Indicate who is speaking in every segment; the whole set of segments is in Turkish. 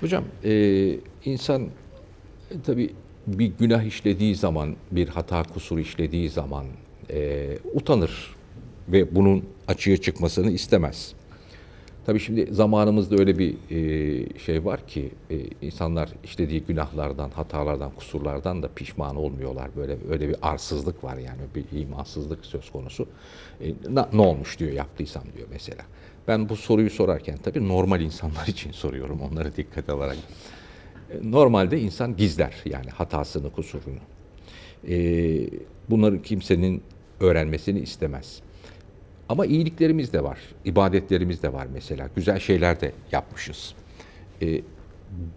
Speaker 1: Hocam e, insan e, tabii bir günah işlediği zaman, bir hata kusur işlediği zaman e, utanır ve bunun açığa çıkmasını istemez. Tabii şimdi zamanımızda öyle bir e, şey var ki e, insanlar işlediği günahlardan, hatalardan, kusurlardan da pişman olmuyorlar. Böyle öyle bir arsızlık var yani bir imansızlık söz konusu. E, na- ne olmuş diyor yaptıysam diyor mesela. Ben bu soruyu sorarken tabii normal insanlar için soruyorum onları dikkate alarak. E, Normalde insan gizler yani hatasını, kusurunu. E, bunları kimsenin öğrenmesini istemez. Ama iyiliklerimiz de var, ibadetlerimiz de var mesela. Güzel şeyler de yapmışız. E,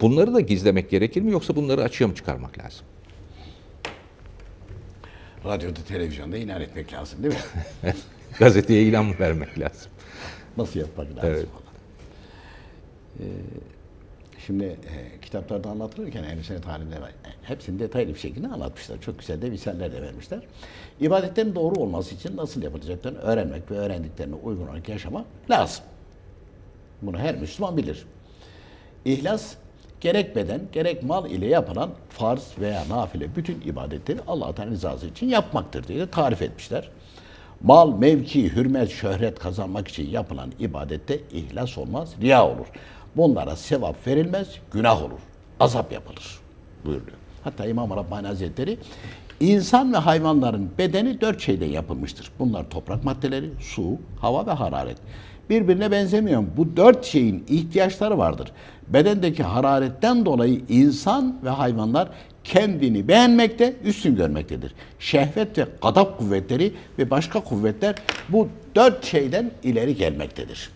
Speaker 1: bunları da gizlemek gerekir mi yoksa bunları açığa mı çıkarmak lazım?
Speaker 2: Radyoda, televizyonda ilan etmek lazım değil mi?
Speaker 1: Gazeteye ilan mı vermek lazım?
Speaker 2: Nasıl yapmak lazım
Speaker 1: Evet.
Speaker 2: falan. Ee, şimdi e, kitaplarda anlatılırken ehl sünnet alimleri hepsini detaylı bir şekilde anlatmışlar. Çok güzel de misaller de vermişler. İbadetlerin doğru olması için nasıl yapılacaklarını öğrenmek ve öğrendiklerini uygun olarak yaşamak lazım. Bunu her Müslüman bilir. İhlas gerek beden gerek mal ile yapılan farz veya nafile bütün ibadetleri Allah Teala rızası için yapmaktır diye de tarif etmişler. Mal, mevki, hürmet, şöhret kazanmak için yapılan ibadette ihlas olmaz, riya olur. Bunlara sevap verilmez, günah olur. Azap yapılır buyuruyor. Hatta İmam Rabbani Hazretleri insan ve hayvanların bedeni dört şeyden yapılmıştır. Bunlar toprak maddeleri, su, hava ve hararet birbirine benzemiyor. Bu dört şeyin ihtiyaçları vardır. Bedendeki hararetten dolayı insan ve hayvanlar kendini beğenmekte, üstün görmektedir. Şehvet ve gadap kuvvetleri ve başka kuvvetler bu dört şeyden ileri gelmektedir.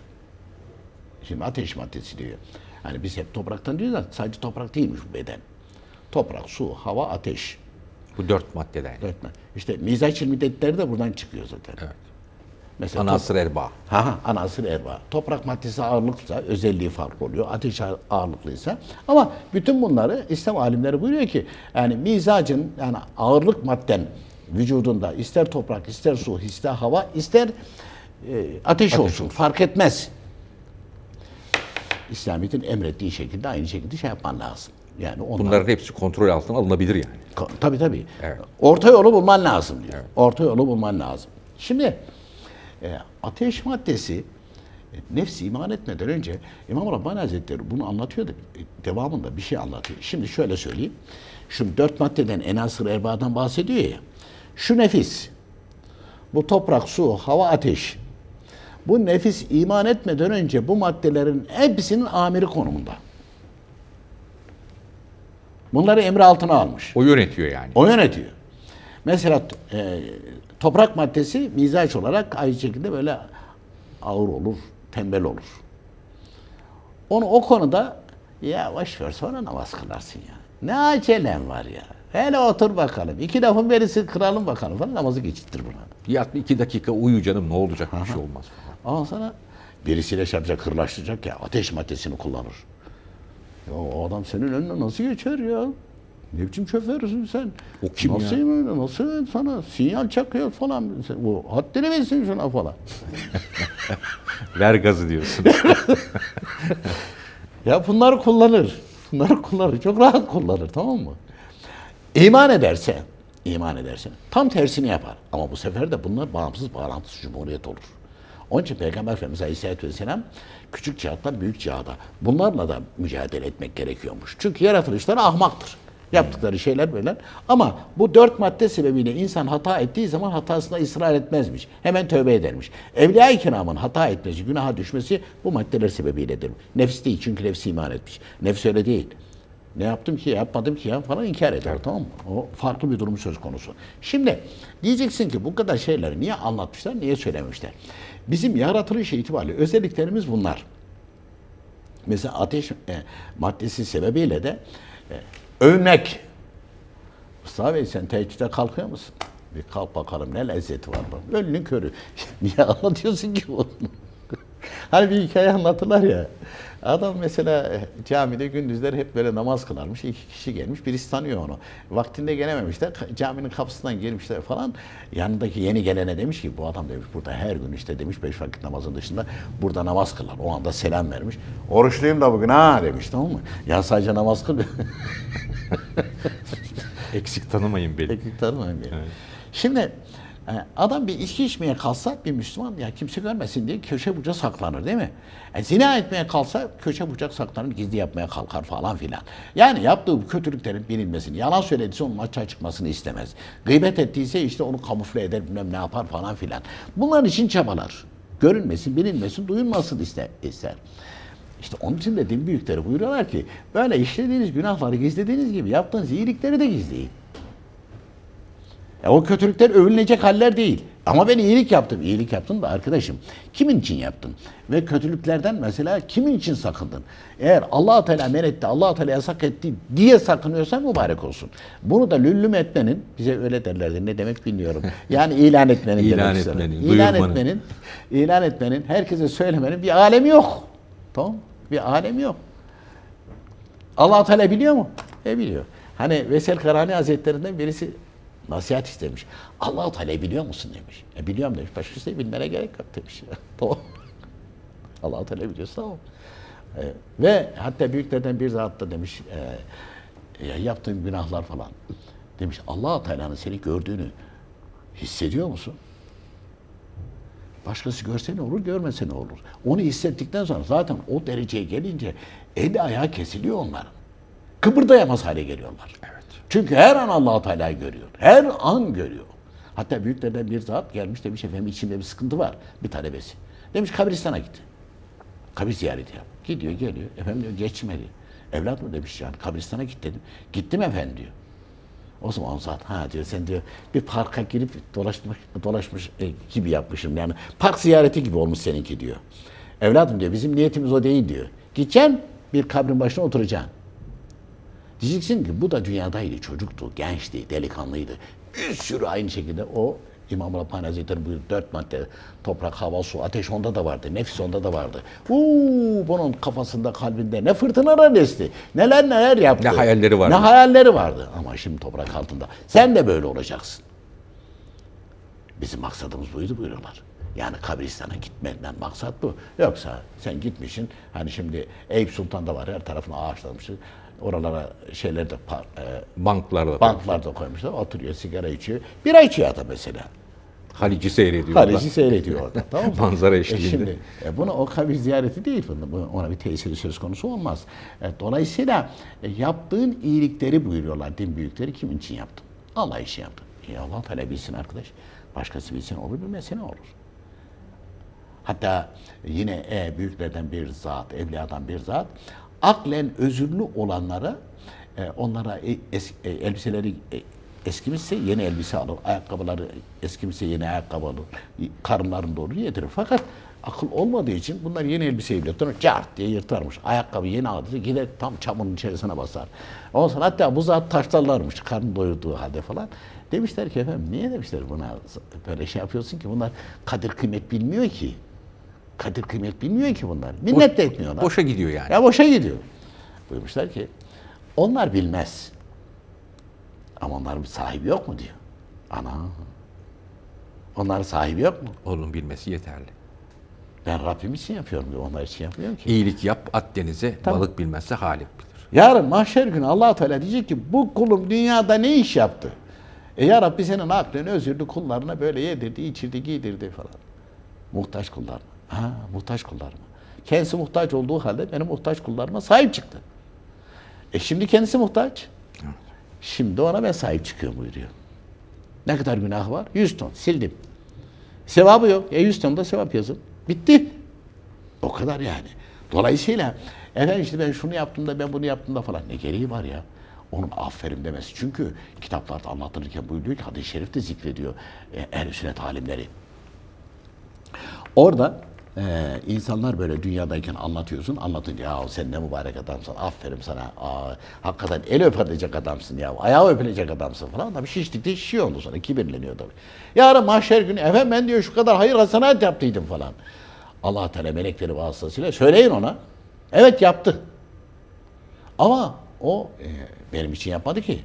Speaker 2: Şimdi ateş maddesi diyor. Hani biz hep topraktan diyoruz da sadece toprak değilmiş bu beden. Toprak, su, hava, ateş.
Speaker 1: Bu dört maddeden.
Speaker 2: Dört madde. İşte mizaç ilmi dedikleri de buradan çıkıyor zaten.
Speaker 1: Evet.
Speaker 2: Mesela
Speaker 1: Anasır erba.
Speaker 2: Ha, anasır erba. Toprak maddesi ağırlıksa özelliği farklı oluyor. Ateş ağır- ağırlıklıysa. Ama bütün bunları İslam alimleri buyuruyor ki yani mizacın yani ağırlık madden vücudunda ister toprak, ister su, ister hava, ister e, ateş, olsun. Fark etmez. İslamiyet'in emrettiği şekilde aynı şekilde şey yapman lazım. Yani onlar,
Speaker 1: Bunların hepsi kontrol altına alınabilir yani.
Speaker 2: Tabii tabii.
Speaker 1: Evet.
Speaker 2: Orta yolu bulman lazım diyor. Orta yolu bulman lazım. Şimdi e, ateş maddesi e, nefsi iman etmeden önce İmam Rabbani Hazretleri bunu anlatıyor da e, devamında bir şey anlatıyor. Şimdi şöyle söyleyeyim. Şu dört maddeden enasır erbadan bahsediyor ya. Şu nefis, bu toprak, su, hava, ateş. Bu nefis iman etmeden önce bu maddelerin hepsinin amiri konumunda. Bunları emri altına almış.
Speaker 1: O yönetiyor yani.
Speaker 2: O yönetiyor. Mesela e, toprak maddesi mizaç olarak aynı şekilde böyle ağır olur, tembel olur. Onu o konuda ya boş ver sonra namaz kılarsın ya. Ne acelen var ya. Hele otur bakalım. İki lafın berisi kıralım bakalım falan namazı geçittir buna.
Speaker 1: Yat iki dakika uyu canım ne olacak bir şey olmaz falan.
Speaker 2: Ama sana birisiyle şey yapacak, kırlaştıracak ya ateş maddesini kullanır. Ya o adam senin önüne nasıl geçer ya? Ne biçim şoförsün sen?
Speaker 1: O kim
Speaker 2: nasıl
Speaker 1: ya?
Speaker 2: Böyle, nasıl sana sinyal çakıyor falan. Sen, bu haddini bilsin şuna falan.
Speaker 1: Ver gazı diyorsun.
Speaker 2: Ya bunları kullanır. Bunları kullanır. Çok rahat kullanır tamam mı? İman ederse, iman ederse tam tersini yapar. Ama bu sefer de bunlar bağımsız bağlantısız cumhuriyet olur. Onun için Peygamber Efendimiz Aleyhisselatü Vesselam küçük cihattan büyük cihada bunlarla da mücadele etmek gerekiyormuş. Çünkü yaratılışları ahmaktır. Yaptıkları şeyler böyle. Ama bu dört madde sebebiyle insan hata ettiği zaman hatasında ısrar etmezmiş. Hemen tövbe edermiş. Evliya-i kiramın hata etmesi, günaha düşmesi bu maddeler sebebiyledir. Nefs değil çünkü nefsi iman etmiş. Nefs öyle değil. Ne yaptım ki yapmadım ki ya falan inkar eder tamam mı? O farklı bir durum söz konusu. Şimdi diyeceksin ki bu kadar şeyleri niye anlatmışlar, niye söylemişler? Bizim yaratılış itibariyle özelliklerimiz bunlar. Mesela ateş e, maddesi sebebiyle de e, övmek. Mustafa Bey sen teheccüde kalkıyor musun? Bir kalk bakalım ne lezzeti var bak. Ölünün körü. Niye anlatıyorsun ki bunu? Hani bir hikaye anlatırlar ya. Adam mesela e, camide gündüzleri hep böyle namaz kılarmış. İki kişi gelmiş. Birisi tanıyor onu. Vaktinde gelememişler. Caminin kapısından girmişler falan. Yanındaki yeni gelene demiş ki bu adam demiş burada her gün işte demiş beş vakit namazın dışında burada namaz kılar. O anda selam vermiş. Oruçluyum da bugün ha demiş tamam mı? Ya sadece namaz kıl.
Speaker 3: Eksik tanımayın beni.
Speaker 2: Teknik tanımayın beni.
Speaker 3: Evet.
Speaker 2: Şimdi adam bir içki içmeye kalsa bir Müslüman ya kimse görmesin diye köşe bucak saklanır değil mi? E, zina etmeye kalsa köşe bucak saklanır gizli yapmaya kalkar falan filan. Yani yaptığı bu kötülüklerin bilinmesini, yalan söylediyse onun açığa çıkmasını istemez. Gıybet ettiyse işte onu kamufle eder bilmem ne yapar falan filan. Bunların için çabalar. Görünmesin, bilinmesin, duyulmasın ister. ister. İşte onun için de din büyükleri buyuruyorlar ki böyle işlediğiniz günahları gizlediğiniz gibi yaptığınız iyilikleri de gizleyin. Ya o kötülükler övünülecek haller değil. Ama ben iyilik yaptım. İyilik yaptın da arkadaşım. Kimin için yaptın? Ve kötülüklerden mesela kimin için sakındın? Eğer allah Teala men etti, allah Teala yasak etti diye sakınıyorsan mübarek olsun. Bunu da lüllüm etmenin, bize öyle derlerdi ne demek bilmiyorum. Yani ilan etmenin
Speaker 3: İlan
Speaker 2: demek
Speaker 3: etmenin,
Speaker 2: İlan
Speaker 3: duyurmanın.
Speaker 2: etmenin, ilan etmenin, herkese söylemenin bir alemi yok. Tamam Bir alemi yok. allah Teala biliyor mu? E biliyor. Hani Vesel Karani Hazretlerinden birisi nasihat istemiş. allah Teala biliyor musun demiş. E biliyorum demiş. Başka şey bilmene gerek yok demiş. tamam. allah Teala biliyorsa tamam. E, ve hatta büyüklerden bir zat da demiş e, ya yaptığın günahlar falan. Demiş allah Teala'nın seni gördüğünü hissediyor musun? Başkası görse ne olur, görmese ne olur. Onu hissettikten sonra zaten o dereceye gelince eli ayağı kesiliyor onların. Kıpırdayamaz hale geliyorlar.
Speaker 1: Evet.
Speaker 2: Çünkü her an allah Teala'yı görüyor. Her an görüyor. Hatta büyüklerden bir zat gelmiş demiş efendim içimde bir sıkıntı var. Bir talebesi. Demiş kabristana gitti. Kabir ziyareti yap. Gidiyor geliyor. Efendim diyor geçmedi. Evlat mı demiş yani kabristana git dedim. Gittim efendim diyor. O zaman zat ha diyor sen diyor bir parka girip dolaşmış, dolaşmış e, gibi yapmışım yani park ziyareti gibi olmuş seninki diyor. Evladım diyor bizim niyetimiz o değil diyor. Gideceksin bir kabrin başına oturacaksın. Diyeceksin ki bu da dünyadaydı, çocuktu, gençti, delikanlıydı. Bir sürü aynı şekilde o İmam Rabbani Hazretleri buyuruyor dört madde toprak, hava, su, ateş onda da vardı, nefis onda da vardı. Uuu bunun kafasında, kalbinde ne fırtınalar esti, neler neler yaptı.
Speaker 1: Ne hayalleri vardı.
Speaker 2: Ne hayalleri vardı ama şimdi toprak altında. Sen de böyle olacaksın. Bizim maksadımız buydu buyuruyorlar. Yani kabristana gitmenden maksat bu. Yoksa sen gitmişsin hani şimdi Eyüp Sultan'da var her tarafına ağaçlamışsın. Oralara şeyler de e,
Speaker 1: Banklarda.
Speaker 2: banklar da koymuşlar. Oturuyor sigara içiyor. Bira içiyor adam mesela.
Speaker 1: Halici seyrediyor.
Speaker 2: Halici seyrediyor orada. Tamam mı?
Speaker 1: Manzara
Speaker 2: E
Speaker 1: eşliğinde.
Speaker 2: şimdi e, buna o kabir ziyareti değil. Ona bir tesiri söz konusu olmaz. E, dolayısıyla e, yaptığın iyilikleri buyuruyorlar din büyükleri kimin için yaptın? Allah için yaptın. E, Allah Teala bilsin arkadaş. Başkası bilsin olur bilmese ne olur? Hatta yine e, büyüklerden bir zat, evliyadan bir zat, aklen özürlü olanlara, e, onlara e, es- e, elbiseleri e, eskimişse yeni elbise alır, ayakkabıları eskimişse yeni ayakkabı alır, karınlarını doğru yedirir. Fakat akıl olmadığı için bunlar yeni elbiseyi bile tutar, cart diye yırtarmış. Ayakkabı yeni aldı, gider tam çamurun içerisine basar. Ondan sonra hatta bu zat taşlarlarmış karnı doyurduğu halde falan. Demişler ki efendim niye demişler buna böyle şey yapıyorsun ki bunlar kadir kıymet bilmiyor ki. Kadir kıymet bilmiyor ki bunlar. Minnet de etmiyorlar.
Speaker 1: Boşa gidiyor yani.
Speaker 2: Ya boşa gidiyor. Buyurmuşlar ki onlar bilmez. Ama onların bir sahibi yok mu diyor. Ana. Onların sahibi yok mu?
Speaker 1: Onun bilmesi yeterli.
Speaker 2: Ben Rabbim için yapıyorum diyor. Onlar için yapmıyorum ki.
Speaker 1: İyilik yap, at denize,
Speaker 2: Tamam.
Speaker 1: balık bilmezse Halik bilir.
Speaker 2: Yarın mahşer günü allah Teala diyecek ki bu kulum dünyada ne iş yaptı? E ya Rabbi senin aklını özürlü kullarına böyle yedirdi, içirdi, giydirdi falan. Muhtaç kullarına. Ha, muhtaç kullarıma. Kendisi muhtaç olduğu halde benim muhtaç kullarıma sahip çıktı. E şimdi kendisi muhtaç. Şimdi ona ben sahip çıkıyorum buyuruyor. Ne kadar günah var? 100 ton. Sildim. Sevabı yok. E 100 ton da sevap yazın. Bitti. O kadar yani. Dolayısıyla efendim işte ben şunu yaptım da ben bunu yaptım da falan ne gereği var ya? Onun aferin demesi. Çünkü kitaplarda anlatılırken buyuruyor ki hadis-i şerif de zikrediyor e, ehl-i sünnet alimleri. Orada Ee, insanlar böyle dünyadayken anlatıyorsun. Anlatınca ya sen ne mübarek adamsın. Aferin sana. Aa, hakikaten el öpülecek adamsın ya. Ayağı öpülecek adamsın falan. Da bir şiştikçe şişiyor ondan sonra. Kibirleniyor tabii. Yarın mahşer günü efendim ben diyor şu kadar hayır hasenat yaptıydım falan. Allah Teala melekleri vasıtasıyla söyleyin ona. Evet yaptı. Ama o e, benim için yapmadı ki.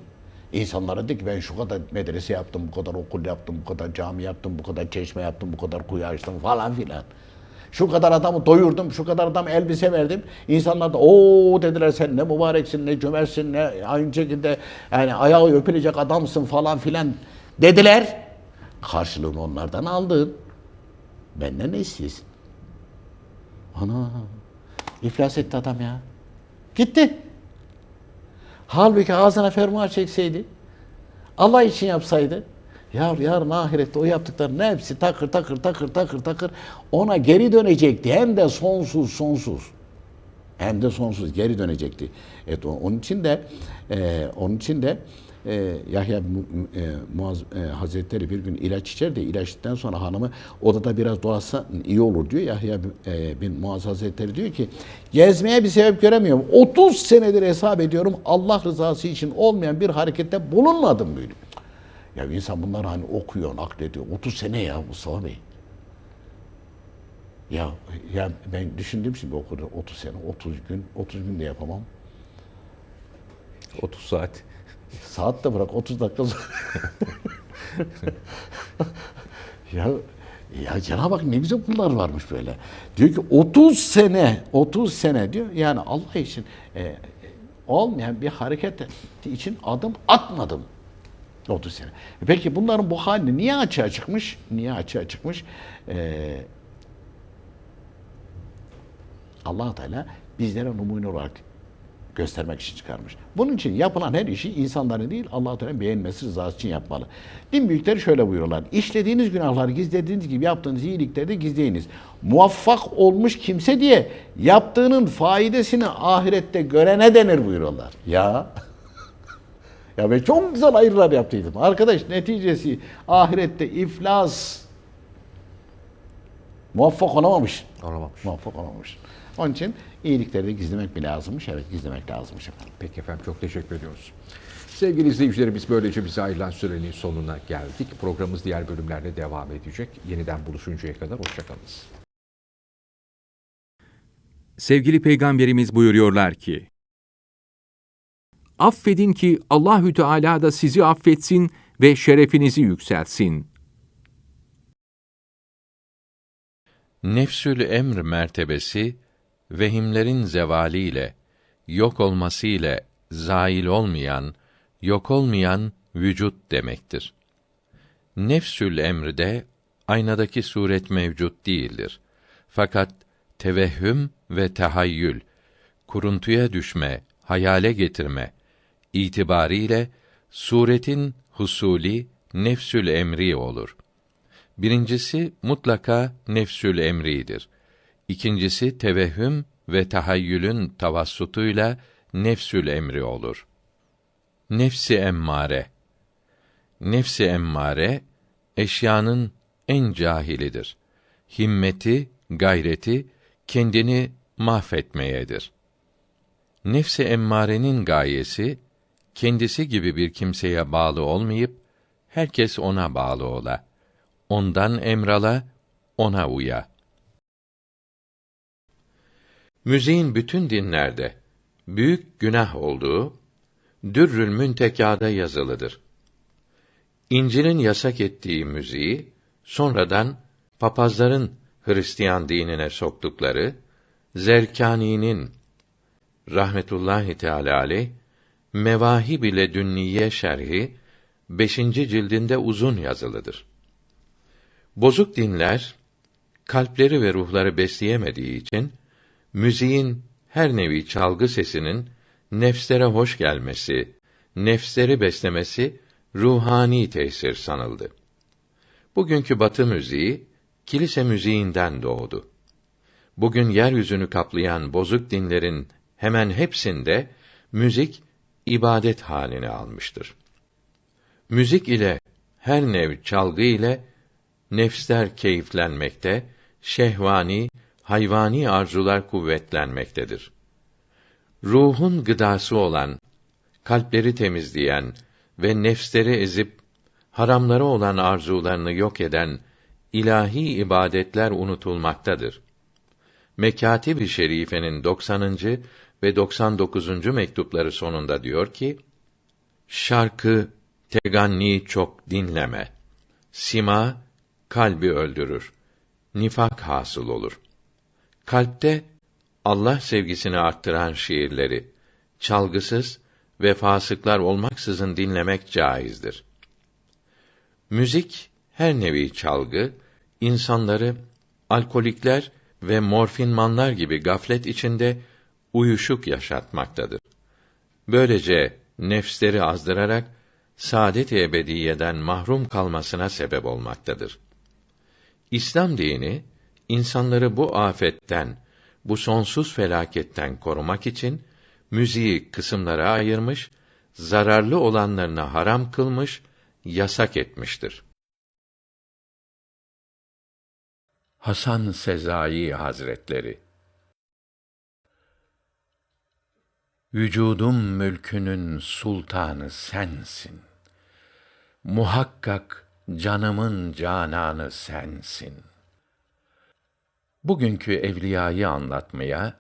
Speaker 2: İnsanlara dedi ki ben şu kadar medrese yaptım, bu kadar okul yaptım, bu kadar cami yaptım, bu kadar çeşme yaptım, bu kadar kuyu açtım falan filan. Şu kadar adamı doyurdum, şu kadar adam elbise verdim. İnsanlar da o dediler sen ne mübareksin, ne cömertsin, ne aynı şekilde yani ayağı öpülecek adamsın falan filan dediler. Karşılığını onlardan aldın. Benden ne istiyorsun? Ana iflas etti adam ya. Gitti. Halbuki ağzına fermuar çekseydi, Allah için yapsaydı, ya yarın ahirette o yaptıklarının hepsi takır takır takır takır takır ona geri dönecekti. Hem de sonsuz sonsuz. Hem de sonsuz geri dönecekti. Evet onun için de e, onun için de e, Yahya e, Muaz e, Hazretleri bir gün ilaç içer de ilaç içtikten sonra hanımı odada biraz dolaşsa iyi olur diyor. Yahya e, bin Muaz Hazretleri diyor ki gezmeye bir sebep göremiyorum. 30 senedir hesap ediyorum Allah rızası için olmayan bir harekette bulunmadım böyle. Ya insan bunları hani okuyor, naklediyor. 30 sene ya Mustafa Bey. Ya, ya ben düşündüm şimdi okudu 30 sene, 30 gün, 30 gün de yapamam.
Speaker 1: 30 saat.
Speaker 2: Saat de bırak 30 dakika ya ya Cenab-ı Hak ne güzel kullar varmış böyle. Diyor ki 30 sene, 30 sene diyor. Yani Allah için e, olmayan bir hareket için adım atmadım. 30 sene. Peki bunların bu hali niye açığa çıkmış? Niye açığa çıkmış? Ee, allah Teala bizlere numune olarak göstermek için çıkarmış. Bunun için yapılan her işi insanların değil allah Teala'nın beğenmesi rızası için yapmalı. Din büyükleri şöyle buyuruyorlar. İşlediğiniz günahları gizlediğiniz gibi yaptığınız iyilikleri de gizleyiniz. Muvaffak olmuş kimse diye yaptığının faidesini ahirette görene denir buyuruyorlar. Ya ya ben çok güzel ayrılar yaptıydım. Arkadaş neticesi ahirette iflas muvaffak olamamış.
Speaker 1: Olamamış.
Speaker 2: Muvaffak olamamış. Onun için iyilikleri de gizlemek mi lazımmış? Evet gizlemek lazımmış efendim.
Speaker 1: Peki efendim çok teşekkür ediyoruz. Sevgili izleyicilerimiz böylece bize ayrılan sürenin sonuna geldik. Programımız diğer bölümlerde devam edecek. Yeniden buluşuncaya kadar hoşçakalınız.
Speaker 4: Sevgili peygamberimiz buyuruyorlar ki: Affedin ki Allahü Teala da sizi affetsin ve şerefinizi yükselsin.
Speaker 5: Nefsül emr mertebesi vehimlerin zevaliyle, yok olmasıyla zail olmayan, yok olmayan vücut demektir. Nefsül emrde aynadaki suret mevcut değildir. Fakat tevehhüm ve tahayyül, kuruntuya düşme, hayale getirme itibariyle suretin husuli nefsül emri olur. Birincisi mutlaka nefsül emridir. İkincisi tevehhüm ve tahayyülün tavassutuyla nefsül emri olur. Nefsi emmare Nefsi emmare eşyanın en cahilidir. Himmeti, gayreti kendini mahvetmeyedir. Nefsi emmarenin gayesi kendisi gibi bir kimseye bağlı olmayıp herkes ona bağlı ola. Ondan emrala, ona uya. Müziğin bütün dinlerde büyük günah olduğu Dürrül Müntekâ'da yazılıdır. İncil'in yasak ettiği müziği sonradan papazların Hristiyan dinine soktukları Zerkani'nin rahmetullahi teala aleyh Mevahib ile Dünniye şerhi 5. cildinde uzun yazılıdır. Bozuk dinler kalpleri ve ruhları besleyemediği için müziğin her nevi çalgı sesinin nefslere hoş gelmesi, nefsleri beslemesi ruhani tesir sanıldı. Bugünkü batı müziği kilise müziğinden doğdu. Bugün yeryüzünü kaplayan bozuk dinlerin hemen hepsinde müzik ibadet halini almıştır. Müzik ile her nev çalgı ile nefsler keyiflenmekte,
Speaker 6: şehvani, hayvani arzular kuvvetlenmektedir. Ruhun gıdası olan, kalpleri temizleyen ve nefsleri ezip haramları olan arzularını yok eden ilahi ibadetler unutulmaktadır. Mekatib-i Şerife'nin 90. ve 99. mektupları sonunda diyor ki: Şarkı, teganni çok dinleme. Sima kalbi öldürür. Nifak hasıl olur. Kalpte Allah sevgisini arttıran şiirleri çalgısız ve fasıklar olmaksızın dinlemek caizdir. Müzik her nevi çalgı insanları alkolikler ve morfinmanlar gibi gaflet içinde uyuşuk yaşatmaktadır. Böylece nefsleri azdırarak saadet-i ebediyeden mahrum kalmasına sebep olmaktadır. İslam dini insanları bu afetten, bu sonsuz felaketten korumak için müziği kısımlara ayırmış, zararlı olanlarını haram kılmış, yasak etmiştir.
Speaker 5: Hasan Sezai Hazretleri Vücudum mülkünün sultanı sensin. Muhakkak canımın cananı sensin. Bugünkü evliyayı anlatmaya,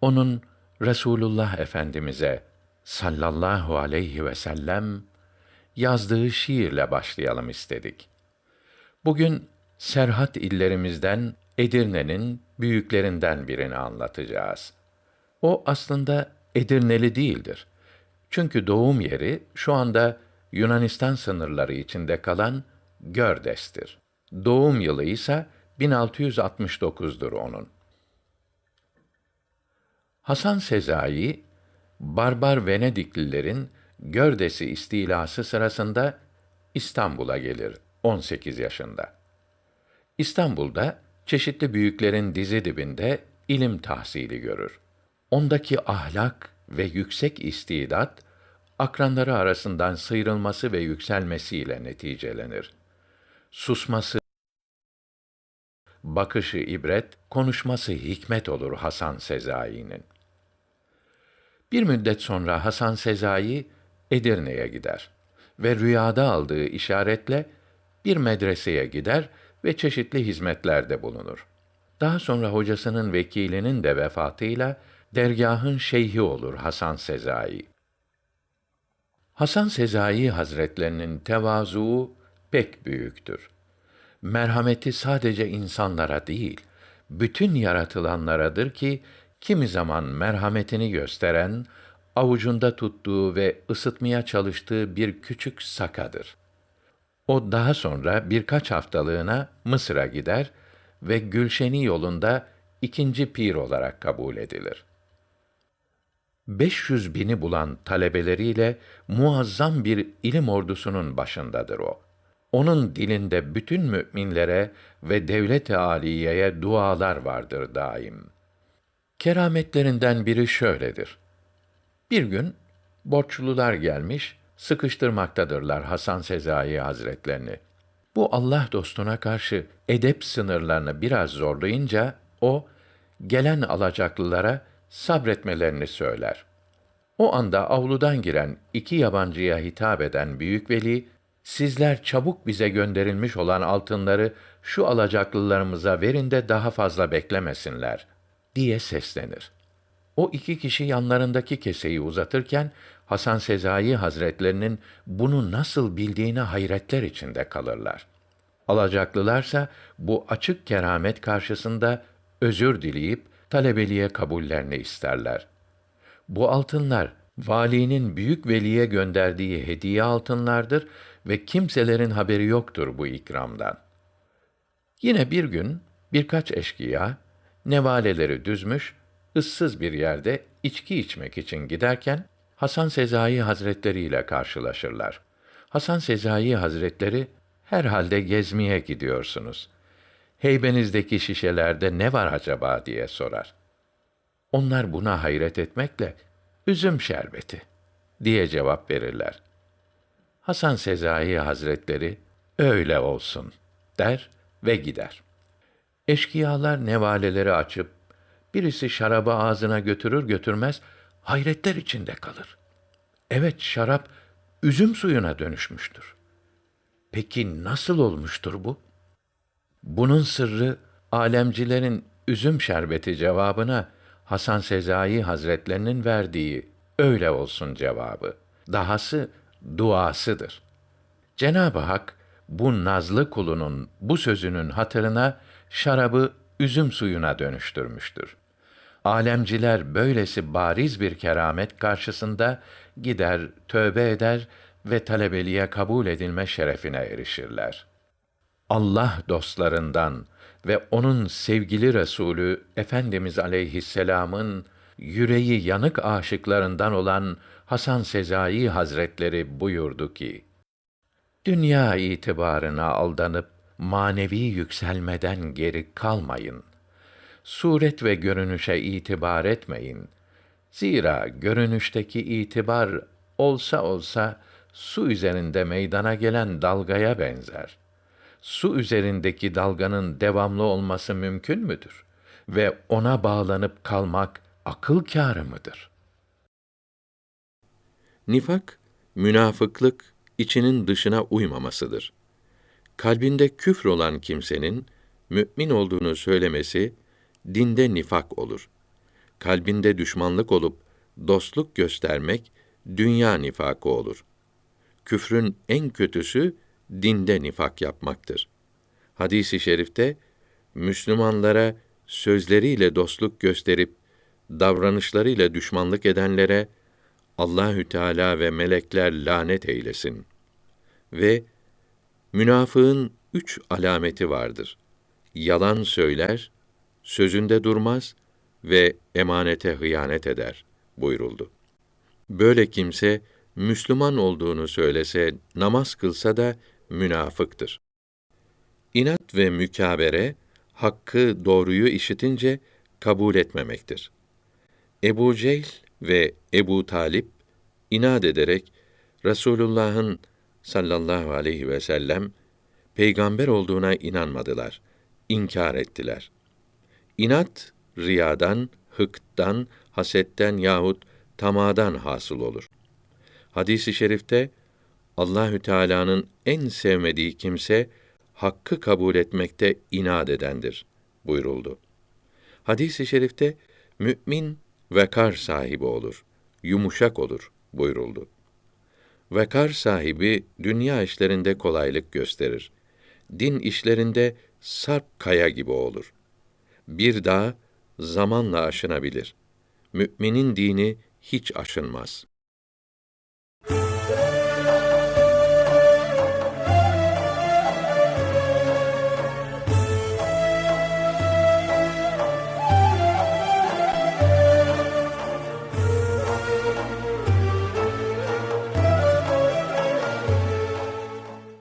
Speaker 5: onun Resulullah Efendimize sallallahu aleyhi ve sellem yazdığı şiirle başlayalım istedik. Bugün Serhat illerimizden Edirne'nin büyüklerinden birini anlatacağız. O aslında Edirneli değildir. Çünkü doğum yeri şu anda Yunanistan sınırları içinde kalan Gördes'tir. Doğum yılı ise 1669'dur onun. Hasan Sezai, barbar Venediklilerin Gördes'i istilası sırasında İstanbul'a gelir 18 yaşında. İstanbul'da çeşitli büyüklerin dizi dibinde ilim tahsili görür. Ondaki ahlak ve yüksek istidat akranları arasından sıyrılması ve yükselmesiyle neticelenir. Susması bakışı ibret, konuşması hikmet olur Hasan Sezai'nin. Bir müddet sonra Hasan Sezai Edirne'ye gider ve rüyada aldığı işaretle bir medreseye gider ve çeşitli hizmetlerde bulunur. Daha sonra hocasının vekilinin de vefatıyla dergahın şeyhi olur Hasan Sezai. Hasan Sezai Hazretlerinin tevazuu pek büyüktür. Merhameti sadece insanlara değil, bütün yaratılanlaradır ki kimi zaman merhametini gösteren avucunda tuttuğu ve ısıtmaya çalıştığı bir küçük sakadır. O daha sonra birkaç haftalığına Mısır'a gider ve Gülşeni yolunda ikinci pir olarak kabul edilir. 500 bini bulan talebeleriyle muazzam bir ilim ordusunun başındadır o. Onun dilinde bütün müminlere ve devlet-i aliyeye dualar vardır daim. Kerametlerinden biri şöyledir. Bir gün borçlular gelmiş, sıkıştırmaktadırlar Hasan Sezai Hazretlerini. Bu Allah dostuna karşı edep sınırlarını biraz zorlayınca o gelen alacaklılara sabretmelerini söyler. O anda avludan giren iki yabancıya hitap eden büyük veli, sizler çabuk bize gönderilmiş olan altınları şu alacaklılarımıza verin de daha fazla beklemesinler diye seslenir. O iki kişi yanlarındaki keseyi uzatırken Hasan Sezai Hazretlerinin bunu nasıl bildiğine hayretler içinde kalırlar. Alacaklılarsa bu açık keramet karşısında özür dileyip talebeliğe kabullerini isterler. Bu altınlar valinin büyük veliye gönderdiği hediye altınlardır ve kimselerin haberi yoktur bu ikramdan. Yine bir gün birkaç eşkıya nevaleleri düzmüş, ıssız bir yerde içki içmek için giderken Hasan Sezai Hazretleri ile karşılaşırlar. Hasan Sezai Hazretleri herhalde gezmeye gidiyorsunuz. Heybenizdeki şişelerde ne var acaba diye sorar. Onlar buna hayret etmekle üzüm şerbeti diye cevap verirler. Hasan Sezai Hazretleri öyle olsun der ve gider. Eşkıyalar nevaleleri açıp birisi şarabı ağzına götürür götürmez hayretler içinde kalır. Evet şarap üzüm suyuna dönüşmüştür. Peki nasıl olmuştur bu? Bunun sırrı alemcilerin üzüm şerbeti cevabına Hasan Sezai Hazretlerinin verdiği öyle olsun cevabı. Dahası duasıdır. Cenab-ı Hak bu nazlı kulunun bu sözünün hatırına şarabı üzüm suyuna dönüştürmüştür. Alemciler böylesi bariz bir keramet karşısında gider, tövbe eder ve talebeliğe kabul edilme şerefine erişirler. Allah dostlarından ve onun sevgili Resulü Efendimiz aleyhisselam'ın yüreği yanık aşıklarından olan Hasan Sezai Hazretleri buyurdu ki: Dünya itibarına aldanıp manevi yükselmeden geri kalmayın. Suret ve görünüşe itibar etmeyin. Zira görünüşteki itibar olsa olsa su üzerinde meydana gelen dalgaya benzer. Su üzerindeki dalganın devamlı olması mümkün müdür? Ve ona bağlanıp kalmak akıl kârı mıdır?
Speaker 6: Nifak, münafıklık, içinin dışına uymamasıdır. Kalbinde küfür olan kimsenin mümin olduğunu söylemesi dinde nifak olur. Kalbinde düşmanlık olup dostluk göstermek dünya nifakı olur. Küfrün en kötüsü dinde nifak yapmaktır. Hadisi i şerifte Müslümanlara sözleriyle dostluk gösterip davranışlarıyla düşmanlık edenlere Allahü Teala ve melekler lanet eylesin. Ve münafığın üç alameti vardır. Yalan söyler, sözünde durmaz ve emanete hıyanet eder buyuruldu. Böyle kimse Müslüman olduğunu söylese, namaz kılsa da münafıktır. İnat ve mükabere hakkı, doğruyu işitince kabul etmemektir. Ebu Cehl ve Ebu Talip inat ederek Resulullah'ın sallallahu aleyhi ve sellem peygamber olduğuna inanmadılar, inkar ettiler. İnat riyadan, hıktan, hasetten yahut tamadan hasıl olur. Hadis-i şerifte Allahü Teala'nın en sevmediği kimse hakkı kabul etmekte inat edendir buyuruldu. Hadis-i şerifte mümin vekar sahibi olur, yumuşak olur buyuruldu. Vekar sahibi dünya işlerinde kolaylık gösterir. Din işlerinde sarp kaya gibi olur. Bir dağ zamanla aşınabilir. Müminin dini hiç aşınmaz.''